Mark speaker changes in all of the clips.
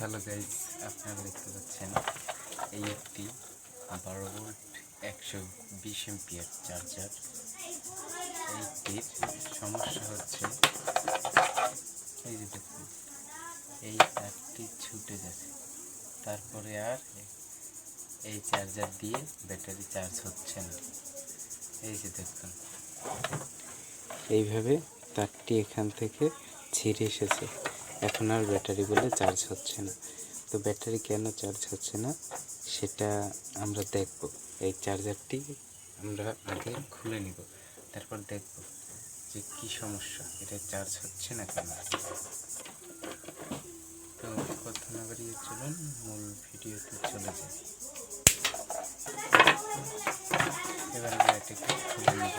Speaker 1: Hello guys আপনারা দেখতে পাচ্ছেন এই একটি বারো ভোল্ট একশো বিশ এমপিয়ার চার্জার এইটির সমস্যা হচ্ছে, এই যে দেখুন, এই তারটি ছুটে গেছে তারপরে আর এই চার্জার দিয়ে ব্যাটারি চার্জ হচ্ছে না। এই যে দেখুন, এইভাবে তারটি এখান থেকে ছিঁড়ে এসেছে। এখন আর ব্যাটারি বলে চার্জ হচ্ছে না। তো ব্যাটারি কেন চার্জ হচ্ছে না, সেটা আমরা দেখব। এই চার্জারটি আমরা আগে খুলে নিব, তারপর দেখব যে কি সমস্যা, এটা চার্জ হচ্ছে না কেন? তো কথা না বাড়িয়ে চলুন, মূল ভিডিওতে চলে যাই। এবার আমরা এটাকে খুলে নিব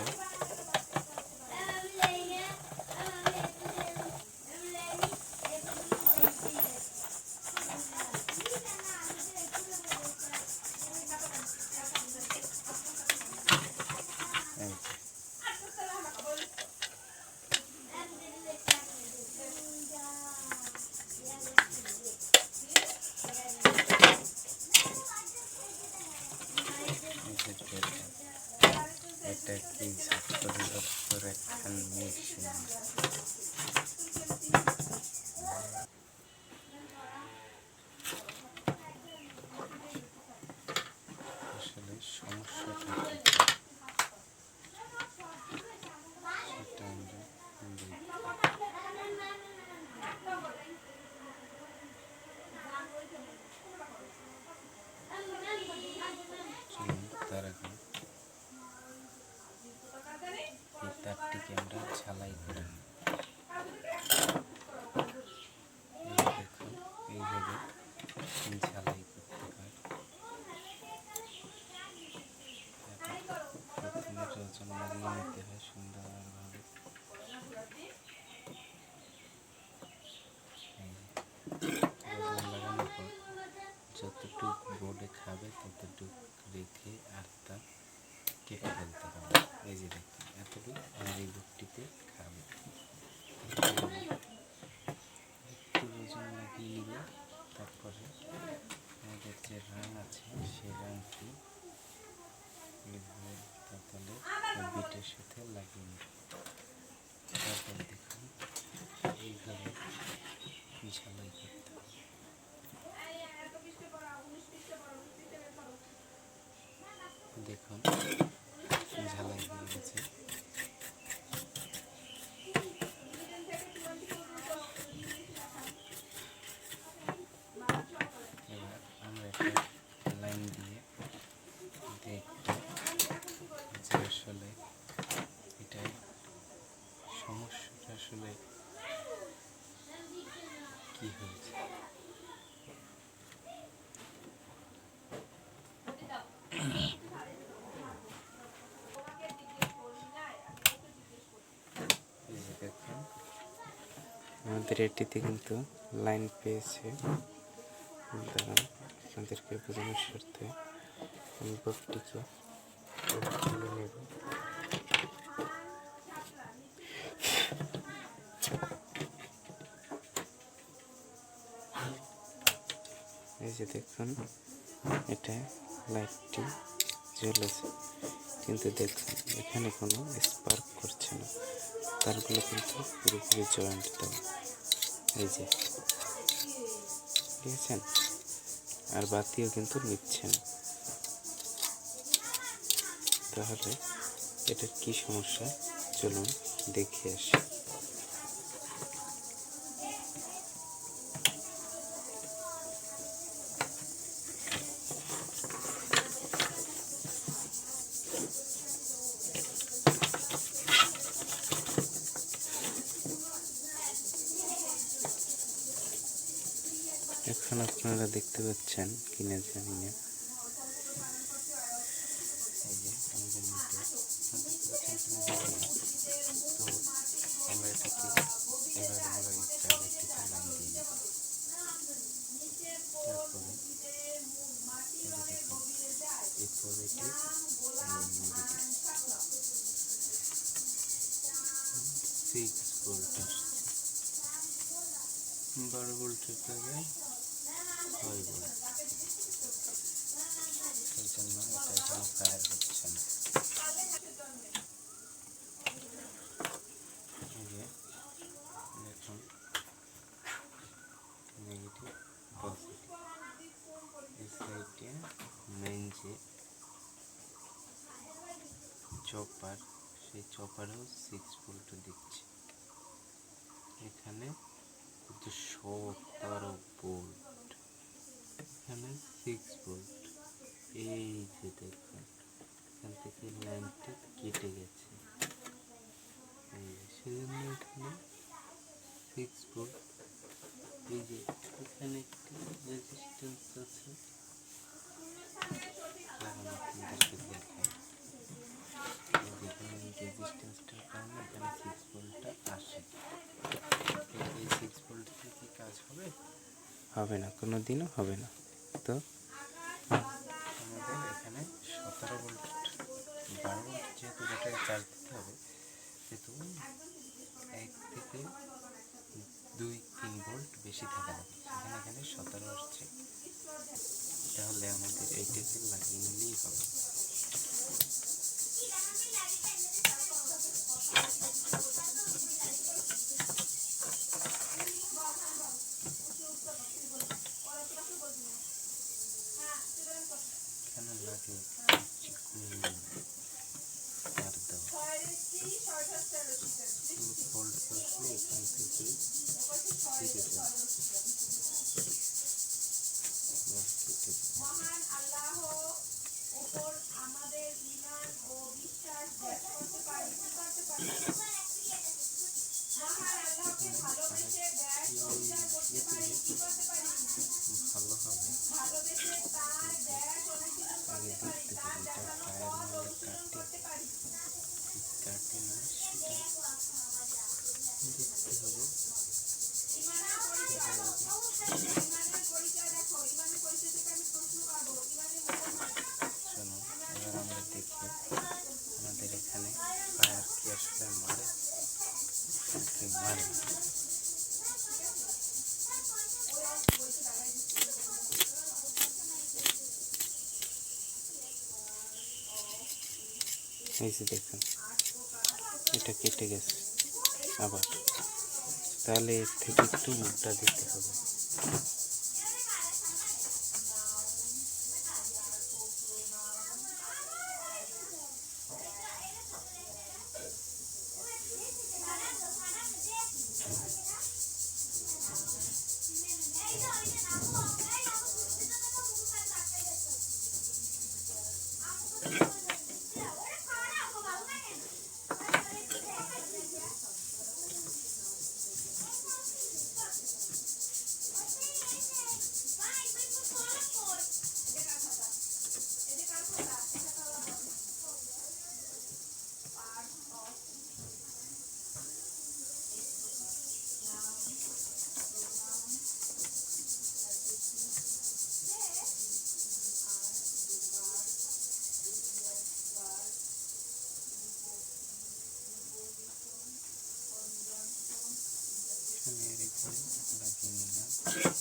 Speaker 1: এই যে। এই যে দেখুন। এটা কি পরিবর্তন একখান মেশিন। আসলে সমস্যাটা কি? তার তারটিকে আমরা ঝালাই করে নিই। এই যে দেখুন এইভাবে ঝালাই করতে হয় প্রথমে রজন লাগিয়ে নিতে হয় সুন্দরভাবে এই যে, রজন লাগানোর পর যতটুক বোর্ডে খাবে ততটুক রেখে আর তা কেটে ফেলতে হবে এই যে দেখুন এতটুকু আমার এই বোর্ডটিতে খাবে তারপরে একটু ওজন লাগিয়ে নিবে তারপরে আমাদের যে রান আছে সেই রানটি এইভাবে তাহলে ওই বিটের সাথে লাগিয়ে নিবে তারপরে দেখুন এইভাবে ঝালাই করতে হবে দেখুন ঝালাই হয়ে গেছে এবার আমরা একটা লাইন দিয়ে দেখব যে আসলে এটাই সমস্যাটা আসলে কি হয়েছে এই যে দেখুন আমাদের এটিতে কিন্তু লাইন পেয়েছে। দাঁড়ান আপনাদেরকে বোঝানোর স্বার্থে আমি নেব। এই যে দেখুন, এটা লাইটটি জ্বলেছে। কিন্তু দেখুন, এখানে কোনো স্পার্ক করছে না। তারগুলো কিন্তু পুরোপুরি জয়েন্ট দেওয়া। এই যে ঠিক আছে আর বাতিও কিন্তু নিচ্ছে না তাহলে এটার কি সমস্যা? চলুন দেখে আসি এখন আপনারা দেখতে পাচ্ছেন কিনা জানি না। সিক্স ভোল্ট বারো ভোল্টের জায়গায় সেই জন্য এটা এখনও ফায়ার হচ্ছে না যে চপার সেই চপারেও সিক্স ভোল্ট দিচ্ছে এখানে সতেরো ভোল্ট এখানে সিক্স ভোল্ট এই যে দেখুন এখান থেকে লাইনটা কেটে গেছে। যে, সেজন্য এখানে সিক্স ভোল্ট এই যে এখানে একটি রেজিস্ট্যান্স আছে। কারণে সিক্স আসে। এই সিক্স কি কাজ হবে? হবে না কোনো দিনও হবে না। বেশি থাকা লাগে সেখানে এখানে সতেরো আসছে তাহলে আমাদের এই টেবিল লাগিয়ে নিলেই হবে। এখানে লাগে
Speaker 2: মহান আল্লাহ ওপর আমাদের ঈমান ও বিশ্বাস ত্যাগ করতে পারি। কি করতে পারি মহান আল্লাহকে ভালোবেসে ব্যয় পরিচার করতে পারি কি করতে পারি? ভালোবেসে তার ব্যয় অনুশীলন করতে পারি তার দেখানো পথ
Speaker 1: মারলে
Speaker 2: করতে পারি।
Speaker 1: কাটে না? দেখতে হবে। এই যে দেখুন এটা কেটে গেছে আবার। তাহলে এর থেকে একটু মুখটা দিতে হবে। Dziękuję.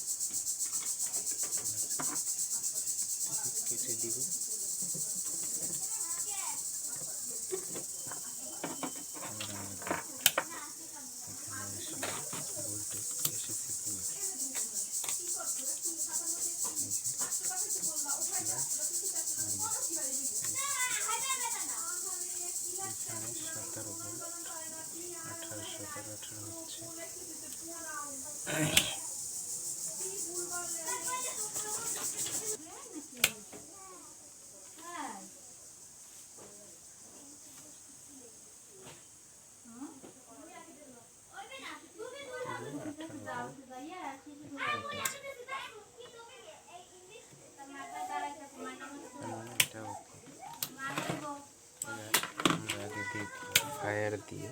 Speaker 1: ফায়ার দিয়ে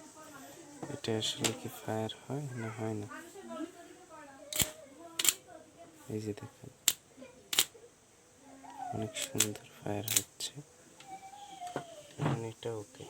Speaker 1: এটা আসলে কি ফায়ার হয় না হয় না এই যে দেখুন। অনেক সুন্দর ফায়ার হচ্ছে। এখন এটা ওকে